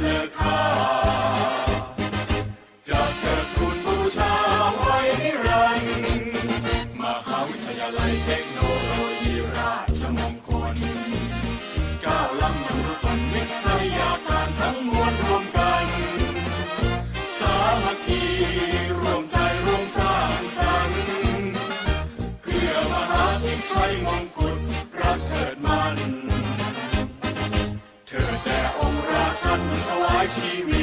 เลค่าจะเกิดทุนบูชาไวรันดร์มหาวิทยาลัยเทคโนโลยีราชมงคลก้าวล้ำมนธุ์ปัญญาการทั้งมวลรวมกัน สามัคคีรวมใจรวมสร้างสรรเพื่อมหาวิทยาลัยมงกุฎรักเถิดมันเธอจะ she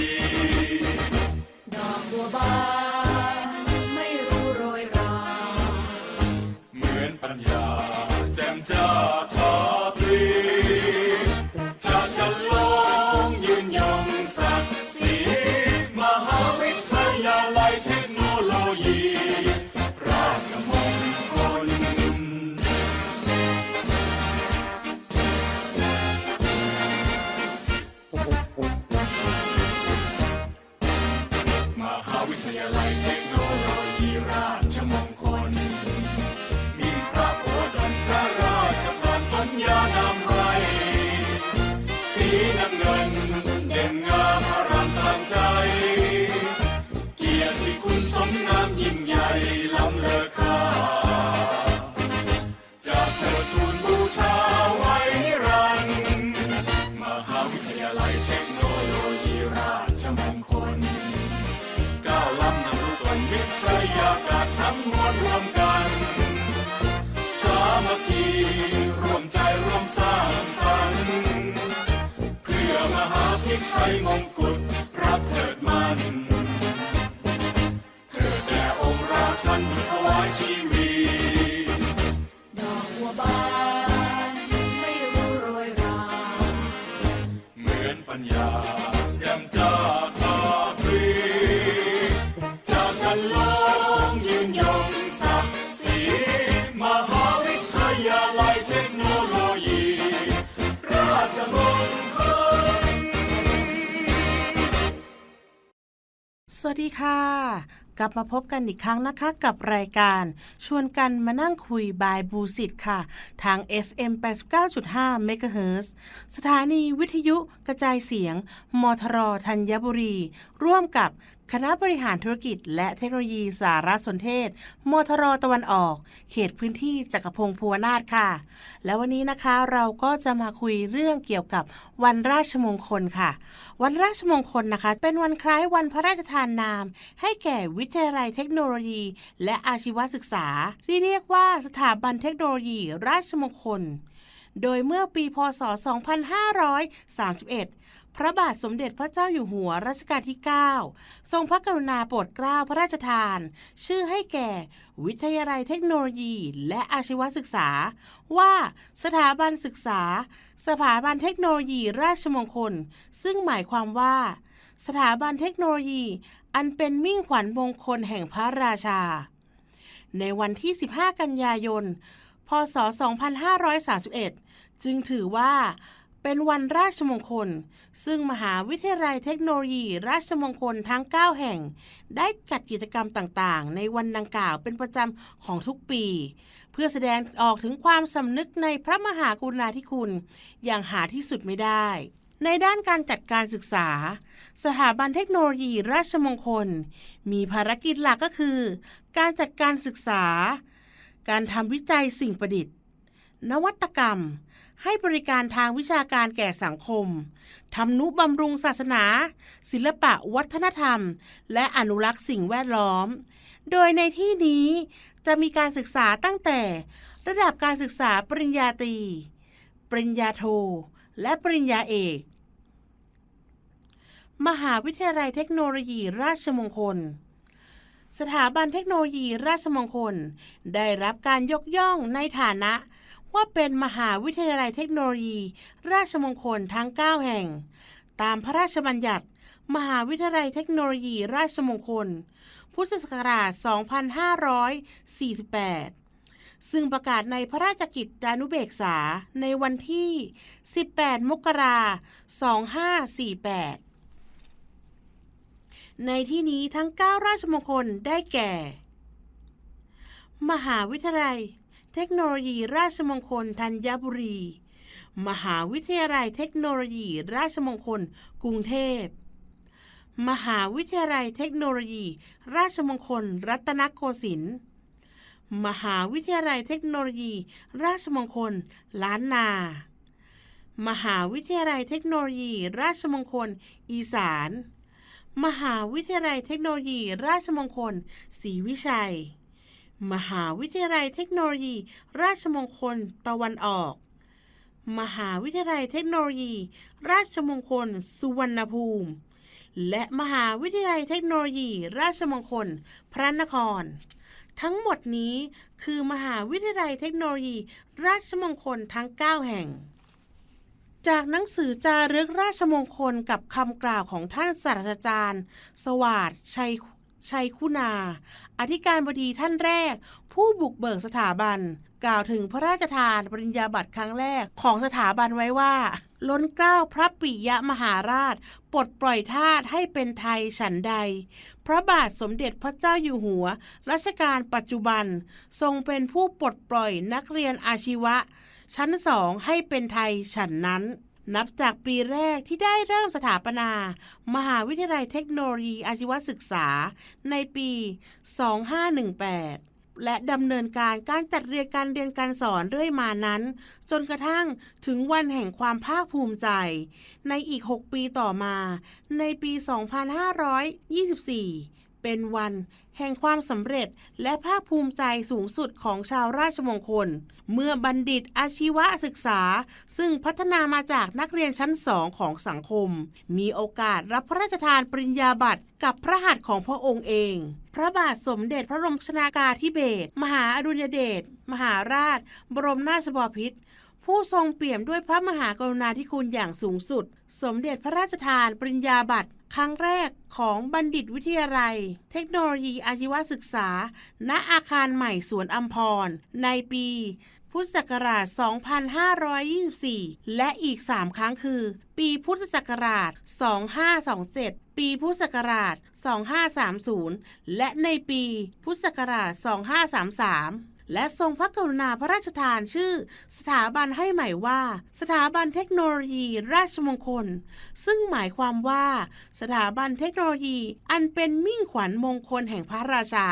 มงกุฎรับเถิดมันเถิดแด่องค์ราชันถวายชีวีดอกบัวบานไม่รู้โรยราเหมือนปัญญาแจ่มจ้า สวัสดีค่ะ กลับมาพบกันอีกครั้งนะคะกับรายการชวนกันมานั่งคุยบายบูสิตค่ะ ทาง FM 89.5 MHz สถานีวิทยุกระจายเสียง มทรธัญบุรี ร่วมกับ คณะบริหารธุรกิจและเทคโนโลยีสารสนเทศมทรตะวันออก เขตพื้นที่จักรพงศ์ภูวนาถค่ะ แล้ววันนี้นะคะเราก็จะมาคุยเรื่องเกี่ยวกับวันราชมงคลค่ะ วันราชมงคลนะคะ เป็นวันคล้ายวันพระราชทานนาม ให้แก่วิทยาลัยเทคโนโลยี และอาชีวศึกษา ที่เรียกว่าสถาบันเทคโนโลยี ราชมงคล โดยเมื่อปีพศ 2531 พระบาทสมเด็จพระเจ้าอยู่หัวรัชกาลที่ 9 ทรงพระกรุณาโปรดเกล้าพระราชทาน ชื่อให้แก่ วิทยาลัยเทคโนโลยี และอาชีวศึกษา ว่าสถาบันศึกษา สถาบันเทคโนโลยีราชมงคล ซึ่งหมายความว่า สถาบันเทคโนโลยี อันเป็นมิ่งขวัญมงคลแห่งพระราชา ในวันที่ 15 กันยายน พศ 2531 จึงถือว่า เป็นวันราชมงคล ซึ่งมหาวิทยาลัยเทคโนโลยี ราชมงคลทั้ง 9 แห่ง ได้จัดกิจกรรมต่างๆ ในวันดังกล่าวเป็นประจำของทุกปี เพื่อแสดงออกถึงความสำนึกในพระมหากรุณาธิคุณ อย่างหาที่สุดไม่ได้ ในด้านการจัดการศึกษา สถาบันเทคโนโลยีราชมงคล มีภารกิจหลักก็คือ การจัดการศึกษา การทำวิจัยสิ่งประดิษฐ์ นวัตกรรม ให้บริการทางวิชาการแก่สังคม ทำนุบำรุงศาสนา ศิลปะวัฒนธรรม และอนุรักษ์สิ่งแวดล้อม โดยในที่นี้จะมีการศึกษาตั้งแต่ ระดับการศึกษาปริญญาตรี ปริญญาโท และปริญญาเอก มหาวิทยาลัยเทคโนโลยีราชมงคลสถาบันเทคโนโลยีราชมงคล ได้รับการยกย่องในฐานะ ว่าเป็นมหาวิทยาลัยเทคโนโลยี ราชมงคลทั้ง 9 แห่ง ตามพระราชบัญญัติ มหาวิทยาลัยเทคโนโลยี ราชมงคล พุทธศักราช 2548 ซึ่งประกาศในพระราชกิจจานุเบกษาในวันที่ 18 มกราคม 2548 ในที่นี้ทั้ง 9 ราชมงคลได้แก่ มหาวิทยาลัย เทคโนโลยีราชมงคลธัญบุรี มหาวิทยาลัยเทคโนโลยี ราชมงคล กรุงเทพ มหาวิทยาลัยเทคโนโลยี ราชมงคล รัตนโกสินทร์ มหาวิทยาลัยเทคโนโลยี ราชมงคล ล้านนา มหาวิทยาลัยเทคโนโลยี ราชมงคล อีสาน มหาวิทยาลัยเทคโนโลยี ราชมงคล ศรีวิชัย มหาวิทยาลัยเทคโนโลยี ราชมงคลตะวันออก มหาวิทยาลัยเทคโนโลยี ราชมงคล สุวรรณภูมิ และมหาวิทยาลัยเทคโนโลยี ราชมงคล พระนคร ทั้งหมดนี้คือมหาวิทยาลัยเทคโนโลยี ราชมงคลทั้ง 9 แห่ง จากหนังสือจารึกราชมงคลกับคำกล่าวของท่านศาสตราจารย์ สวัสดชัย ชัยคุณา อธิการบดีท่านแรก ผู้บุกเบิกสถาบัน กล่าวถึงพระราชทานปริญญาบัตรครั้งแรกของสถาบันไว้ว่า ล้นเกล้าพระปิยมหาราช ปลดปล่อยทาสให้เป็นไทยฉันใด พระบาทสมเด็จพระเจ้าอยู่หัว รัชกาลปัจจุบัน ทรงเป็นผู้ปลดปล่อยนักเรียนอาชีวะ ชั้นสองให้เป็นไทยฉันนั้น นับจากปีแรกที่ได้เริ่มสถาปนา มหาวิทยาลัยเทคโนโลยีอาชีวศึกษาในปี 2518 และดำเนินการการจัดเรียนการเรียนการสอนเรื่อยมานั้น จนกระทั่งถึงวันแห่งความภาคภูมิใจ ในอีก 6 ปีต่อมา ในปี 2524 เป็นวันแห่งความสำเร็จและภาคภูมิใจสูงสุดของชาวราชมงคล เมื่อบัณฑิตอาชีวศึกษา ซึ่งพัฒนามาจากนักเรียนชั้นสองของสังคม มีโอกาสรับพระราชทานปริญญาบัตรกับพระหัตถ์ของพระองค์เอง พระบาทสมเด็จพระบรมชนากาธิเบศรมหาอดุลยเดชมหาราช บรมนาถบพิตรผู้ทรงเปี่ยมด้วยพระมหากรุณาธิคุณอย่างสูงสุด สมเด็จพระราชทานปริญญาบัตร ครั้งแรกของบัณฑิตวิทยาลัย เทคโนโลยีอาชีวศึกษา ณอาคารใหม่สวนอัมพร ในปี พุทธศักราช 2524 และอีก 3 ครั้งคือ ปีพุทธศักราช 2527 ปีพุทธศักราช 2530 และในปีพุทธศักราช 2533 และทรงพระกรุณาพระราชทานชื่อ สถาบันให้ใหม่ว่า สถาบันเทคโนโลยีราชมงคล ซึ่งหมายความว่า สถาบันเทคโนโลยีอันเป็นมิ่งขวัญมงคลแห่งพระราชา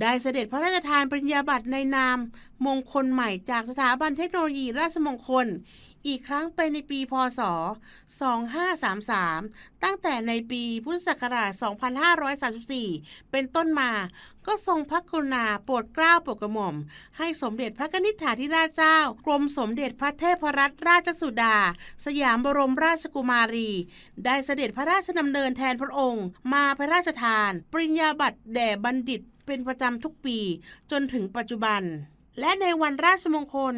ได้เสด็จพระราชทานปริญญาบัตรในนาม มงคลใหม่จากสถาบันเทคโนโลยีราชมงคล อีกครั้งเป็นในปีพศ 2533 ตั้งแต่ในปีพุทธศักราช 2534 เป็นต้นมา ก็ทรงพระกรุณาโปรดเกล้าโปรดกระหม่อม ให้สมเด็จพระนิษฐาธิราชเจ้า กรมสมเด็จพระเทพรัตนราชสุดา สยามบรมราชกุมารี ได้เสด็จพระราชดำเนินแทนพระองค์ มาพระราชทาน ปริญญาบัตรแด่บัณฑิตเป็นประจำทุกปี จนถึงปัจจุบันและในวันราชมงคล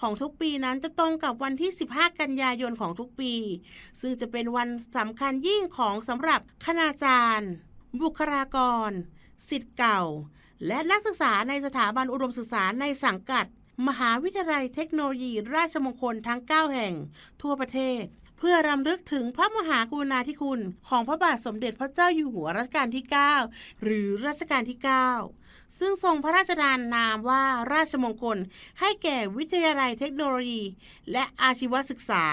ของทุกปีนั้นจะตรงกับวันที่ 15 กันยายนของทุกปี ซึ่งจะเป็นวันสำคัญยิ่งของสำหรับคณาจารย์ บุคลากร สิทธิ์เก่า และนักศึกษาในสถาบันอุดมศึกษาในสังกัด มหาวิทยาลัยเทคโนโลยี ราชมงคลทั้ง 9 แห่ง ทั่วประเทศ เพื่อรำลึกถึงพระมหากรุณาธิคุณ ของพระบาทสมเด็จพระเจ้าอยู่หัวรัชกาลที่ 9 หรือรัชกาลที่ 9 ซึ่งทรงพระราชทานนามว่าราชมงคล ให้แก่วิทยาลัยเทคโนโลยี และอาชีวศึกษา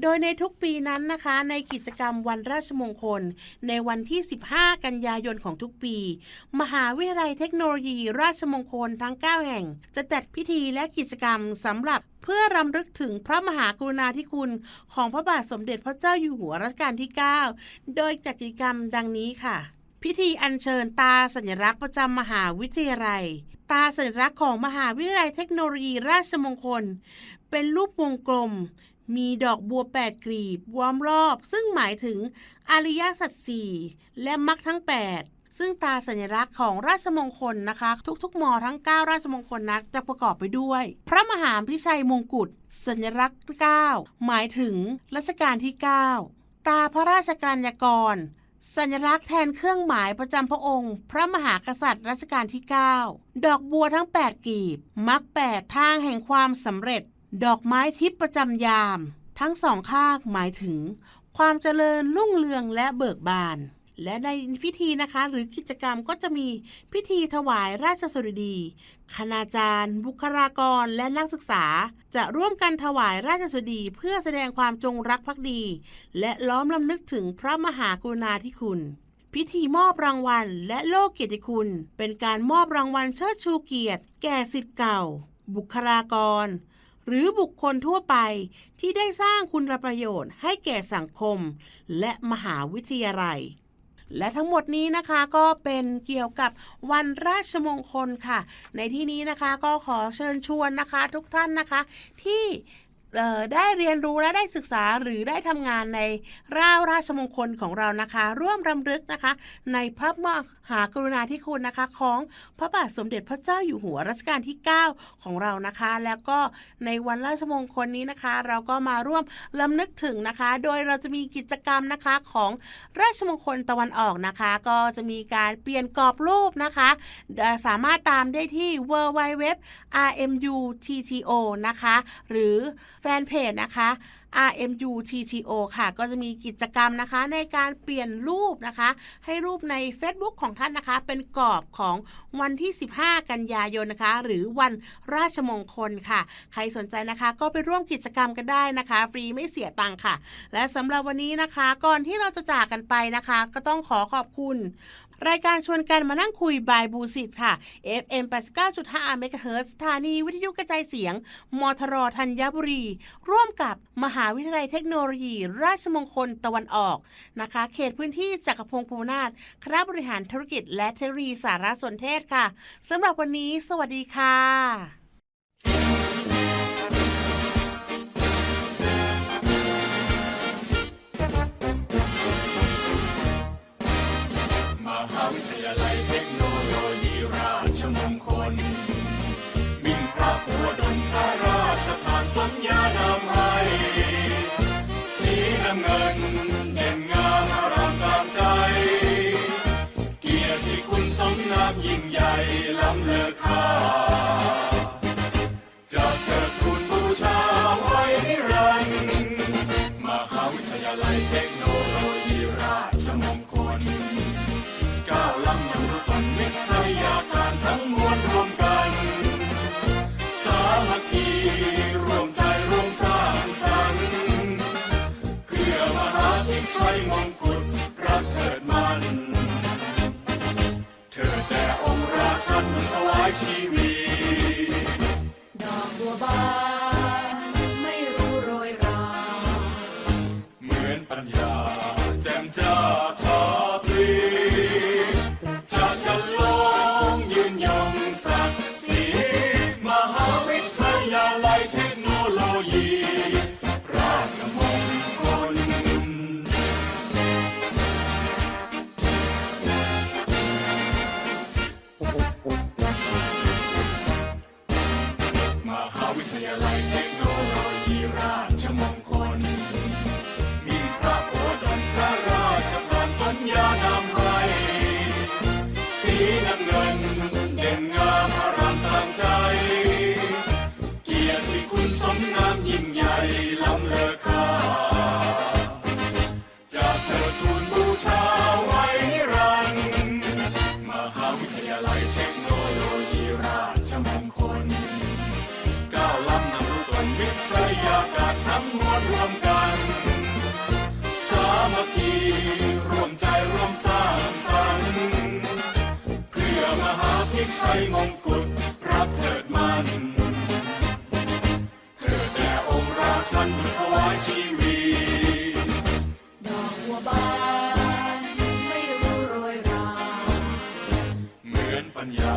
โดยในทุกปีนั้นนะคะ ในกิจกรรมวันราชมงคล ในวันที่ 15 กันยายนของทุกปี มหาวิทยาลัยเทคโนโลยี ราชมงคลทั้ง 9 แห่ง จะจัดพิธีและกิจกรรมสำหรับเพื่อรำลึกถึงพระมหากรุณาธิคุณ ของพระบาทสมเด็จพระเจ้าอยู่หัวรัชกาลที่ 9 โดยจัดกิจกรรมดังนี้ค่ะ พิธีอัญเชิญตาสัญลักษณ์ประจำมหาวิทยาลัย ตาสัญลักษณ์ของมหาวิทยาลัยเทคโนโลยีราชมงคล เป็นรูปวงกลม มีดอกบัวแปดกลีบล้อมรอบ ซึ่งหมายถึงอริยสัจสี่และมรรคทั้ง8ซึ่งตาสัญลักษณ์ของราชมงคลนะคะ ทุกๆมอทั้ง 9 ราชมงคลนักจะประกอบไปด้วย พระมหาพิชัยมงกุฎสัญลักษณ์ 9 หมายถึงรัชกาลที่ 9 ตาพระราชกรรยากร สัญลักษณ์แทนเครื่องหมายประจำพระองค์ พระมหากษัตริย์รัชกาลที่ 9 ดอกบัวทั้ง 8 กีบมรรค8ทางแห่งความสำเร็จ ดอกไม้ทิพย์ประจำยาม ทั้งสองข้างหมายถึง ความเจริญรุ่งเรืองและเบิกบาน และในพิธีนะคะหรือกิจกรรมก็จะมีพิธีถวายราชสดุดี คณาจารย์ บุคลากรและนักศึกษา จะร่วมกันถวายราชสดุดีเพื่อแสดงความจงรักภักดี และล้อมลำนึกถึงพระมหากรุณาธิคุณพิธีมอบรางวัลและโล่เกียรติคุณ เป็นการมอบรางวัลเชิดชูเกียรติ แก่สิทธิ์เก่า บุคลากร หรือบุคคลทั่วไปที่ได้สร้างคุณประโยชน์ให้แก่สังคม และมหาวิทยาลัย และทั้งหมดนี้นะคะก็เป็นเกี่ยวกับวันราชมงคลค่ะ ในที่นี้นะคะก็ขอเชิญชวนนะคะทุกท่านนะคะ ที่ ได้เรียนรู้และได้ศึกษาหรือได้ทำงานในร่าวราชมงคลของเรานะคะ ร่วมรำลึกนะคะ ในพระมหากรุณาธิคุณนะคะ ของพระบาทสมเด็จพระเจ้าอยู่หัวรัชกาลที่ 9 ของเรานะคะ แล้วก็ในวันราชมงคลนี้นะคะ เราก็มาร่วมลำนึกถึงนะคะ โดยเราจะมีกิจกรรมนะคะของราชมงคลตะวันออกนะคะ ก็จะมีการเปลี่ยนกรอบรูปนะคะ สามารถตามได้ที่ w w w RMUTTO นะคะ หรือแฟนเพจนะคะ RMUTTO ค่ะ ก็จะมีกิจกรรมนะคะ ในการเปลี่ยนรูปนะคะ ให้รูปใน Facebook ของท่านนะคะ เป็นกรอบของวันที่ 15 กันยายนนะคะ หรือวันราชมงคลค่ะ ใครสนใจนะคะ ก็ไปร่วมกิจกรรมกันได้นะคะ ฟรีไม่เสียตังค่ะ และสำหรับวันนี้นะคะ ก่อนที่เราจะจากกันไปนะคะ ก็ต้องขอขอบคุณ รายการชวนกันมานั่งคุยบายบูสิตค่ะ FM 89.5 MHz สถานีวิทยุกระจายเสียง มทรธัญบุรี ร่วมกับมหาวิทยาลัยเทคโนโลยี ราชมงคลตะวันออกนะคะ เขตพื้นที่จักรพงศ์ภูนาถคณะบริหารธุรกิจและเทคโนโลยีสารสนเทศค่ะสำหรับวันนี้ สวัสดีค่ะ สัญญานำให้ สีน้ำเงินเด่นงามอารามตามใจ เกียรติคุณสมนามยิ่งใหญ่ ชัยมงกุฎรับเถิดมันเธอแต่องค์ราชันถวายชีวีดอกบัวบานไม่รู้โรยราเหมือนปัญญา